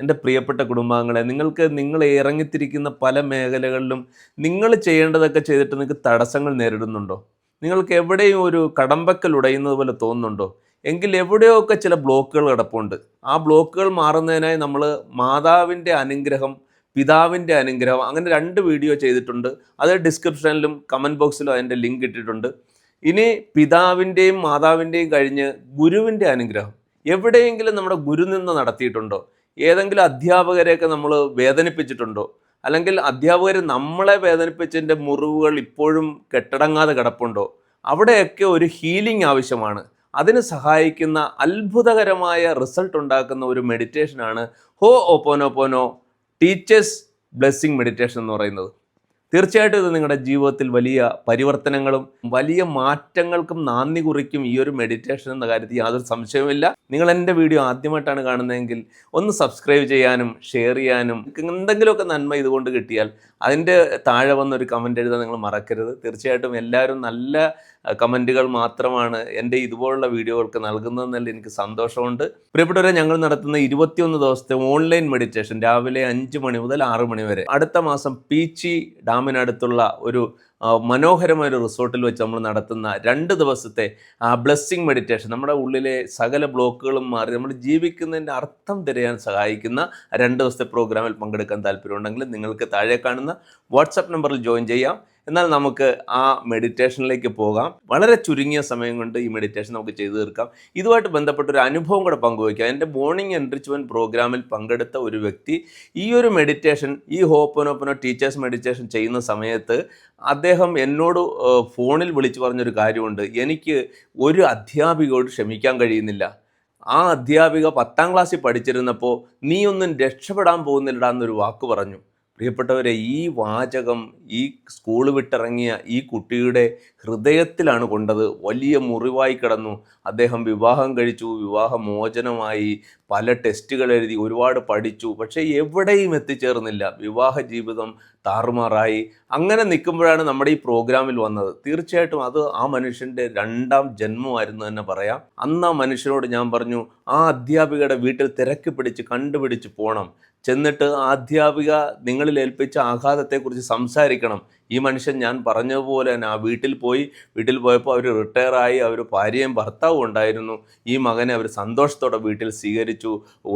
എന്റെ പ്രിയപ്പെട്ട കുടുംബാംഗങ്ങളെ നിങ്ങൾക്ക് നിങ്ങൾ ഇറങ്ങിത്തിരിക്കുന്ന പല മേഖലകളിലും നിങ്ങൾ ചെയ്യേണ്ടതൊക്കെ ചെയ്തിട്ട് നിങ്ങൾക്ക് തടസ്സങ്ങൾ നേരിടുന്നുണ്ടോ? നിങ്ങൾക്ക് എവിടെയും ഒരു കടമ്പക്കൽ ഉടയുന്നത് പോലെ തോന്നുന്നുണ്ടോ? എങ്കിൽ എവിടെയൊക്കെ ചില ബ്ലോക്കുകൾ കിടപ്പുണ്ട്. ആ ബ്ലോക്കുകൾ മാറുന്നതിനായി നമ്മൾ മാതാവിന്റെ അനുഗ്രഹം പിതാവിന്റെ അനുഗ്രഹം അങ്ങനെ രണ്ട് വീഡിയോ ചെയ്തിട്ടുണ്ട്. അത് ഡിസ്ക്രിപ്ഷനിലും കമന്റ് ബോക്സിലും അതിന്റെ ലിങ്ക് ഇട്ടിട്ടുണ്ട്. ഇനി പിതാവിന്റെയും മാതാവിന്റെയും കഴിഞ്ഞ് ഗുരുവിന്റെ അനുഗ്രഹം. എവിടെയെങ്കിലും നമ്മുടെ ഗുരുനിന്ന് നടത്തിയിട്ടുണ്ടോ? ഏതെങ്കിലും അധ്യാപകരെയൊക്കെ നമ്മൾ വേദനിപ്പിച്ചിട്ടുണ്ടോ? അല്ലെങ്കിൽ അധ്യാപകർ നമ്മളെ വേദനിപ്പിച്ചതിന്റെ മുറിവുകൾ ഇപ്പോഴും കെട്ടടങ്ങാതെ കിടപ്പുണ്ടോ? അവിടെയൊക്കെ ഒരു ഹീലിംഗ് ആവശ്യമാണ്. അതിന് സഹായിക്കുന്ന അത്ഭുതകരമായ റിസൾട്ട് ഉണ്ടാക്കുന്ന ഒരു മെഡിറ്റേഷനാണ് ഹോ ഓപ്പോനോപ്പോനോ ടീച്ചേഴ്സ് ബ്ലെസ്സിങ് മെഡിറ്റേഷൻ എന്ന് പറയുന്നത്. തീർച്ചയായിട്ടും ഇത് നിങ്ങളുടെ ജീവിതത്തിൽ വലിയ പരിവർത്തനങ്ങളും വലിയ മാറ്റങ്ങൾക്കും നാന്ദി കുറിക്കും ഈ ഒരു മെഡിറ്റേഷൻ എന്ന കാര്യത്തിൽ യാതൊരു സംശയവുമില്ല. നിങ്ങൾ എന്റെ വീഡിയോ ആദ്യമായിട്ടാണ് കാണുന്നതെങ്കിൽ ഒന്ന് സബ്സ്ക്രൈബ് ചെയ്യാനും ഷെയർ ചെയ്യാനും എന്തെങ്കിലുമൊക്കെ നന്മ ഇതുകൊണ്ട് കിട്ടിയാൽ അതിന്റെ താഴെ വന്നൊരു കമന്റ് എഴുതാൻ നിങ്ങൾ മറക്കരുത്. തീർച്ചയായിട്ടും എല്ലാവരും നല്ല കമന്റുകൾ മാത്രമാണ് എന്റെ ഇതുപോലുള്ള വീഡിയോകൾക്ക് നൽകുന്നതെന്നല്ല എനിക്ക് സന്തോഷമുണ്ട്. പ്രിയപ്പെട്ടവരെ ഞങ്ങൾ നടത്തുന്ന ഇരുപത്തിയൊന്ന് ദിവസത്തെ ഓൺലൈൻ മെഡിറ്റേഷൻ രാവിലെ അഞ്ച് മണി മുതൽ ആറ് മണി വരെ. അടുത്ത മാസം പീച്ചി ഡാമിനടുത്തുള്ള ഒരു മനോഹരമായ ഒരു റിസോർട്ടിൽ വെച്ച് നമ്മൾ നടത്തുന്ന രണ്ട് ദിവസത്തെ ബ്ലെസ്സിങ് മെഡിറ്റേഷൻ. നമ്മുടെ ഉള്ളിലെ സകല ബ്ലോക്കുകളും മാറി നമ്മൾ ജീവിക്കുന്നതിന്റെ അർത്ഥം തിരയാൻ സഹായിക്കുന്ന രണ്ട് ദിവസത്തെ പ്രോഗ്രാമിൽ പങ്കെടുക്കാൻ താല്പര്യമുണ്ടെങ്കിൽ നിങ്ങൾക്ക് താഴെ കാണുന്ന വാട്സപ്പ് നമ്പറിൽ ജോയിൻ ചെയ്യാം. എന്നാൽ നമുക്ക് ആ മെഡിറ്റേഷനിലേക്ക് പോകാം. വളരെ ചുരുങ്ങിയ സമയം കൊണ്ട് ഈ മെഡിറ്റേഷൻ നമുക്ക് ചെയ്തു തീർക്കാം. ഇതുമായിട്ട് ബന്ധപ്പെട്ട ഒരു അനുഭവം കൂടെ പങ്കുവയ്ക്കാം. എന്റെ മോർണിംഗ് എൻറിച്ച്മെന്റ് പ്രോഗ്രാമിൽ പങ്കെടുത്ത ഒരു വ്യക്തി ഈ ഒരു മെഡിറ്റേഷൻ ഈ ഹോപ്പനോപ്പനോ ടീച്ചേഴ്സ് മെഡിറ്റേഷൻ ചെയ്യുന്ന സമയത്ത് അദ്ദേഹം എന്നോട് ഫോണിൽ വിളിച്ചു പറഞ്ഞൊരു കാര്യമുണ്ട്. എനിക്ക് ഒരു അധ്യാപികയോട് ക്ഷമിക്കാൻ കഴിയുന്നില്ല. ആ അധ്യാപിക പത്താം ക്ലാസ്സിൽ പഠിച്ചിരുന്നപ്പോൾ നീയൊന്നും രക്ഷപ്പെടാൻ പോകുന്നില്ലടാ എന്നൊരു വാക്ക് പറഞ്ഞു. പ്രിയപ്പെട്ടവരെ ഈ വാചകം ഈ സ്കൂൾ വിട്ടിറങ്ങിയ ഈ കുട്ടിയുടെ ഹൃദയത്തിലാണ് കൊണ്ടത്. വലിയ മുറിവായി കിടന്നു. അദ്ദേഹം വിവാഹം കഴിച്ചു. വിവാഹമോചനമായി. പല ടെസ്റ്റുകൾ എഴുതി ഒരുപാട് പഠിച്ചു. പക്ഷേ എവിടെയും എത്തിച്ചേർന്നില്ല. വിവാഹ ജീവിതം താറുമാറായി. അങ്ങനെ നിൽക്കുമ്പോഴാണ് നമ്മുടെ ഈ പ്രോഗ്രാമിൽ വന്നത്. തീർച്ചയായിട്ടും അത് ആ മനുഷ്യന്റെ രണ്ടാം ജന്മമായിരുന്നു തന്നെ പറയാം. അന്ന് ആ മനുഷ്യനോട് ഞാൻ പറഞ്ഞു ആ അധ്യാപികയുടെ വീട്ടിൽ തിരക്ക് പിടിച്ച് കണ്ടുപിടിച്ച് പോകണം ചെന്നിട്ട് ആ അധ്യാപിക നിങ്ങളിൽ ഏൽപ്പിച്ച ആഘാതത്തെക്കുറിച്ച് സംസാരിക്കണം. ഈ മനുഷ്യൻ ഞാൻ പറഞ്ഞതുപോലെ തന്നെ ആ വീട്ടിൽ പോയി. വീട്ടിൽ പോയപ്പോൾ അവർ റിട്ടയറായി. അവർ ഭാര്യയും ഭർത്താവും ഉണ്ടായിരുന്നു. ഈ മകനെ അവർ സന്തോഷത്തോടെ വീട്ടിൽ സ്വീകരിച്ചു.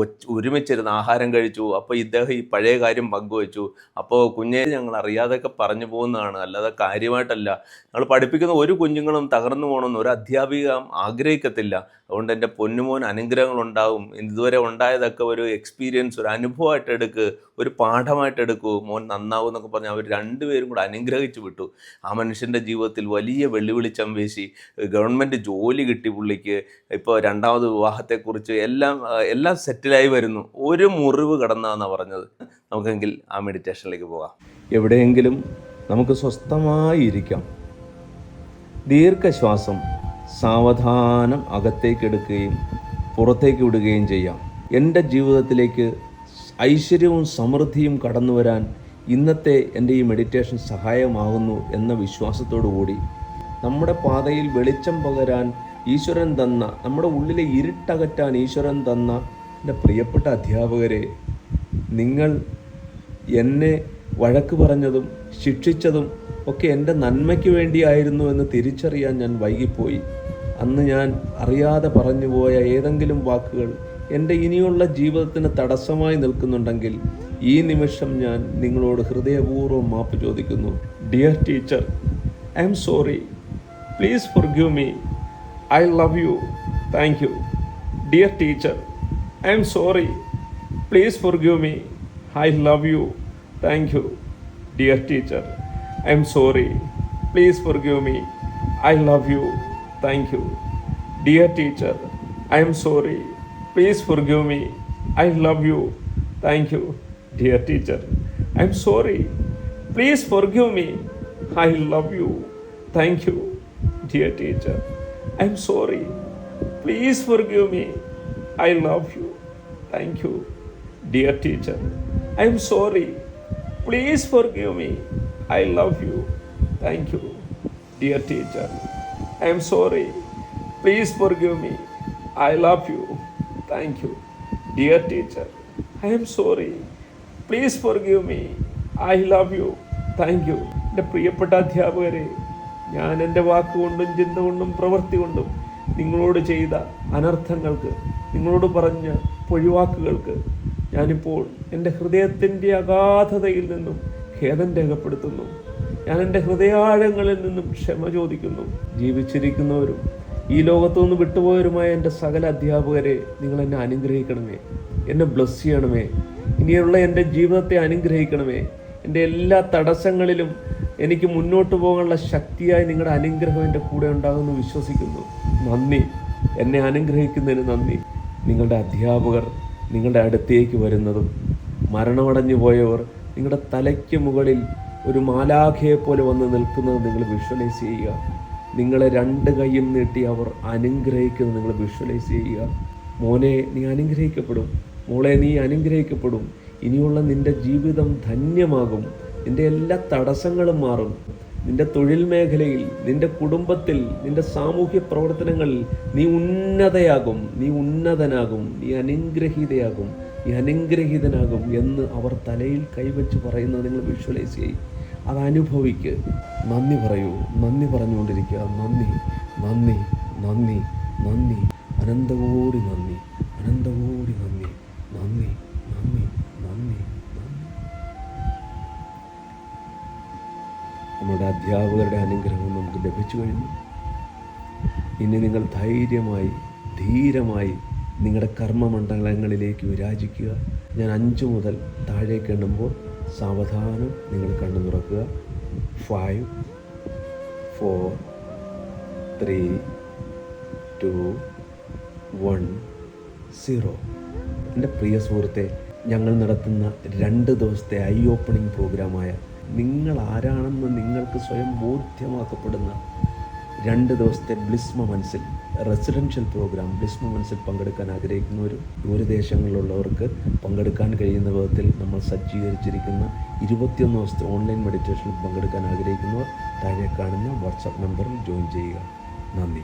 ഒച്ച് ഒരുമിച്ചിരുന്ന് ആഹാരം കഴിച്ചു. അപ്പോൾ ഇദ്ദേഹം ഈ പഴയ കാര്യം പങ്കുവച്ചു. അപ്പോൾ കുഞ്ഞെ ഞങ്ങൾ അറിയാതെയൊക്കെ പറഞ്ഞു പോകുന്നതാണ്. അല്ലാതെ കാര്യമായിട്ടല്ല. ഞങ്ങൾ പഠിപ്പിക്കുന്ന ഒരു കുഞ്ഞുങ്ങളും തകർന്നു പോകണമെന്ന് ഒരു അധ്യാപിക ആഗ്രഹിക്കത്തില്ല. അതുകൊണ്ട് എന്റെ പൊന്നുമോൻ അനുഗ്രഹങ്ങൾ ഉണ്ടാവും ഇതുവരെ ഉണ്ടായതൊക്കെ ഒരു എക്സ്പീരിയൻസ് ഒരു അനുഭവമായിട്ട് എടുക്ക് ഒരു പാഠമായിട്ട് എടുക്കൂ. മോൻ നന്നാവും എന്നൊക്കെ പറഞ്ഞ് അവർ രണ്ടുപേരും കൂടെ അനുഗ്രഹിച്ചു വിട്ടു. ആ മനുഷ്യന്റെ ജീവിതത്തിൽ വലിയ വെള്ളിവിളിച്ചം വീശി. ഗവൺമെന്റ് ജോലി കിട്ടി പുള്ളിക്ക്. ഇപ്പോൾ രണ്ടാമത് വിവാഹത്തെക്കുറിച്ച് എല്ലാം എല്ലാം സെറ്റിലായി വരുന്നു. ഒരു മുറിവ് കടന്നാന്നാണ് പറഞ്ഞത്. നമുക്കെങ്കിൽ ആ മെഡിറ്റേഷനിലേക്ക് പോകാം. എവിടെയെങ്കിലും നമുക്ക് സ്വസ്ഥമായി ഇരിക്കാം. ദീർഘശ്വാസം സാവധാനം അകത്തേക്ക് എടുക്കുകയും പുറത്തേക്ക് വിടുകയും ചെയ്യാം. എന്റെ ജീവിതത്തിലേക്ക് ഐശ്വര്യവും സമൃദ്ധിയും കടന്നു വരാൻ ഇന്നത്തെ എന്റെ ഈ മെഡിറ്റേഷൻ സഹായമാകുന്നു എന്ന വിശ്വാസത്തോടു കൂടി നമ്മുടെ പാതയിൽ വെളിച്ചം പകരാൻ ഈശ്വരൻ തന്ന നമ്മുടെ ഉള്ളിലെ ഇരുട്ടകറ്റാൻ ഈശ്വരൻ തന്ന എന്റെ പ്രിയപ്പെട്ട അധ്യാപകരെ നിങ്ങൾ എന്നെ വഴക്ക് പറഞ്ഞതും ശിക്ഷിച്ചതും ഒക്കെ എന്റെ നന്മയ്ക്ക് വേണ്ടിയായിരുന്നു എന്ന് തിരിച്ചറിയാൻ ഞാൻ വൈകിപ്പോയി. അന്ന് ഞാൻ അറിയാതെ പറഞ്ഞുപോയ ഏതെങ്കിലും വാക്കുകൾ എന്റെ ഇനിയുള്ള ജീവിതത്തിന് തടസ്സമായി നിൽക്കുന്നുണ്ടെങ്കിൽ ഈ നിമിഷം ഞാൻ നിങ്ങളോട് ഹൃദയപൂർവം മാപ്പ് ചോദിക്കുന്നു. Dear teacher I am sorry please forgive me. I love you. Thank you. Dear teacher, I am sorry. Please forgive me. I love you. Thank you. Dear teacher, I am sorry. Please forgive me. I love you. Thank you. Dear teacher, I am sorry. Please forgive me. I love you. Thank you. Dear teacher, I am sorry. Please forgive me. I love you. Thank you. Dear teacher. I am sorry please forgive me I love you thank you dear teacher I am sorry please forgive me I love you thank you dear teacher I am sorry please forgive me I love you thank you dear teacher I am sorry please forgive me I love you thank you എൻ്റെ പ്രിയപ്പെട്ട അധ്യാപകരെ ഞാൻ എന്റെ വാക്കുകൊണ്ടും ചിന്ത കൊണ്ടും പ്രവൃത്തി കൊണ്ടും നിങ്ങളോട് ചെയ്ത അനർത്ഥങ്ങൾക്ക് നിങ്ങളോട് പറഞ്ഞ പൊഴിവാക്കുകൾക്ക് ഞാനിപ്പോൾ എന്റെ ഹൃദയത്തിന്റെ അഗാധതയിൽ നിന്നും ഖേദം രേഖപ്പെടുത്തുന്നു. ഞാൻ എന്റെ ഹൃദയാഴങ്ങളിൽ നിന്നും ക്ഷമ ചോദിക്കുന്നു. ജീവിച്ചിരിക്കുന്നവരും ഈ ലോകത്തു നിന്ന് വിട്ടുപോയവരുമായ എന്റെ സകല അധ്യാപകരെ നിങ്ങൾ എന്നെ അനുഗ്രഹിക്കണമേ. എന്നെ ബ്ലസ് ചെയ്യണമേ. ഇനിയുള്ള എന്റെ ജീവിതത്തെ അനുഗ്രഹിക്കണമേ. എന്റെ എല്ലാ തടസ്സങ്ങളിലും എനിക്ക് മുന്നോട്ട് പോകാനുള്ള ശക്തിയായി നിങ്ങളുടെ അനുഗ്രഹം എന്റെ കൂടെ ഉണ്ടാകുമെന്ന് വിശ്വസിക്കുന്നു. നന്ദി. എന്നെ അനുഗ്രഹിക്കുന്നതിന് നന്ദി. നിങ്ങളുടെ അധ്യാപകർ നിങ്ങളുടെ അടുത്തേക്ക് വരുന്നതും മരണമടഞ്ഞു പോയവർ നിങ്ങളുടെ തലയ്ക്ക് മുകളിൽ ഒരു മാലാഖയെ പോലെ വന്ന് നിൽക്കുന്നത് നിങ്ങൾ വിഷ്വലൈസ് ചെയ്യുക. നിങ്ങളെ രണ്ട് കൈയും നീട്ടി അവർ അനുഗ്രഹിക്കുന്നത് നിങ്ങൾ വിഷ്വലൈസ് ചെയ്യുക. മോനെ നീ അനുഗ്രഹിക്കപ്പെടും. മോളെ നീ അനുഗ്രഹിക്കപ്പെടും. ഇനിയുള്ള നിന്റെ ജീവിതം ധന്യമാകും. നിന്റെ എല്ലാ തടസ്സങ്ങളും മാറും. നിന്റെ തൊഴിൽ മേഖലയിൽ നിന്റെ കുടുംബത്തിൽ നിന്റെ സാമൂഹ്യ പ്രവർത്തനങ്ങളിൽ നീ ഉന്നതയാകും. നീ ഉന്നതനാകും. നീ അനുഗ്രഹീതയാകും. നീ അനുഗ്രഹീതനാകും എന്ന് അവർ തലയിൽ കൈവച്ച് പറയുന്നത് നിങ്ങൾ വിഷ്വലൈസ് ചെയ്യും. അത് അനുഭവിക്ക്. നന്ദി പറയൂ. നന്ദി പറഞ്ഞുകൊണ്ടിരിക്കുക. നന്ദി നന്ദി നന്ദി നന്ദി. അനന്തകോടി നന്ദി. അനന്തകോടി നന്ദി. അധ്യാപകരുടെ അനുഗ്രഹവും നമുക്ക് ലഭിച്ചു കഴിഞ്ഞു. ഇനി നിങ്ങൾ ധൈര്യമായി ധീരമായി നിങ്ങളുടെ കർമ്മമണ്ഡലങ്ങളിലേക്ക് വിരാജിക്കുക. ഞാൻ അഞ്ചു മുതൽ താഴേക്ക് എണ്ണുമ്പോൾ സാവധാനം നിങ്ങൾ കണ്ണു തുറക്കുക. Five four three two one zero എന്റെ പ്രിയ സുഹൃത്തെ ഞങ്ങൾ നടത്തുന്ന രണ്ട് ദിവസത്തെ ഐ ഓപ്പണിംഗ് പ്രോഗ്രാമായ നിങ്ങൾ ആരാണെന്ന് നിങ്ങൾക്ക് സ്വയം ബോധ്യമാക്കപ്പെടുന്ന രണ്ട് ദിവസത്തെ ബ്ലിസ്മ മനസ്സിൽ റെസിഡൻഷ്യൽ പ്രോഗ്രാം ബ്ലിസ്മ മനസ്സിൽ പങ്കെടുക്കാൻ ആഗ്രഹിക്കുന്നവരും ദൂരദേശങ്ങളിലുള്ളവർക്ക് പങ്കെടുക്കാൻ കഴിയുന്ന വിധത്തിൽ നമ്മൾ സജ്ജീകരിച്ചിരിക്കുന്ന ഇരുപത്തിയൊന്ന് ദിവസത്തെ ഓൺലൈൻ മെഡിറ്റേഷനിൽ പങ്കെടുക്കാൻ ആഗ്രഹിക്കുന്നവർ താഴെ കാണുന്ന വാട്സാപ്പ് നമ്പറിൽ ജോയിൻ ചെയ്യുക. നന്ദി.